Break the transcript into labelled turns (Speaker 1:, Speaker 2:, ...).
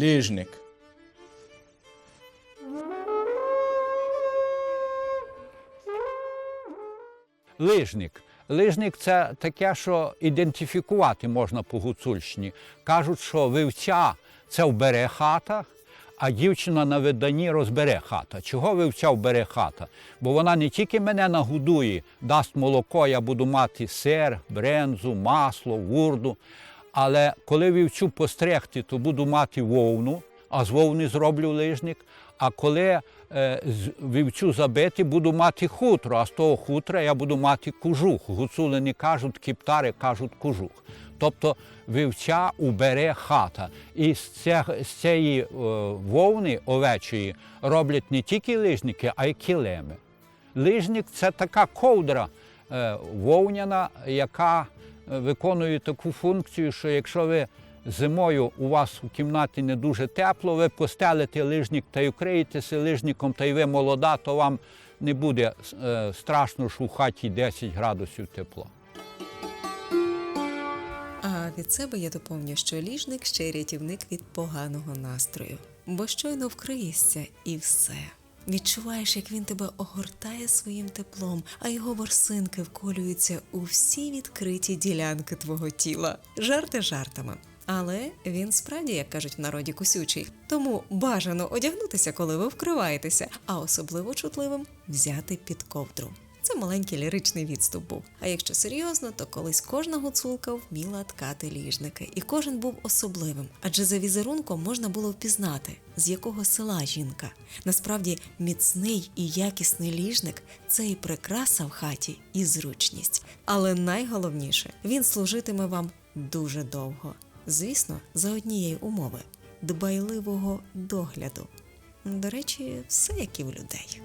Speaker 1: Лижник.
Speaker 2: Лижник. Лижник це таке, що ідентифікувати можна по Гуцульщині. Кажуть, що вивця це вбере хата, а дівчина на виданні розбере хата. Чого вивця вбере хата? Бо вона не тільки мене нагодує, дасть молоко, я буду мати сир, брензу, масло, вурду. Але коли вівцю постригти, то буду мати вовну, а з вовни зроблю лижник. А коли е, вівцю забити, буду мати хутро, а з того хутра я буду мати кожух. Гуцули не кажуть кіптари, кажуть кожух. Тобто вівця убере хата. І з, ця- з цієї е, вовни овечої роблять не тільки лижники, а й килими. Лижник це така ковдра е, вовняна, яка виконує таку функцію, що якщо ви зимою у вас у кімнаті не дуже тепло, ви постелите лижник та й укриєтеся лижником, та й ви молода, то вам не буде е, страшно, що у хаті 10 градусів тепла.
Speaker 3: А від себе я доповню, що ліжник ще й рятівник від поганого настрою, бо щойно вкриєшся і все. Відчуваєш, як він тебе огортає своїм теплом, а його ворсинки вколюються у всі відкриті ділянки твого тіла. Жарти жартами. Але він справді, як кажуть в народі, кусючий. Тому бажано одягнутися, коли ви вкриваєтеся, а особливо чутливим взяти під ковдру. Маленький ліричний відступ був. А якщо серйозно, то колись кожна гуцулка вміла ткати ліжники, і кожен був особливим, адже за візерунком можна було впізнати, з якого села жінка. Насправді, міцний і якісний ліжник це і прикраса в хаті, і зручність. Але найголовніше, він служитиме вам дуже довго. Звісно, за однієї умови дбайливого догляду. До речі, все як і в людей.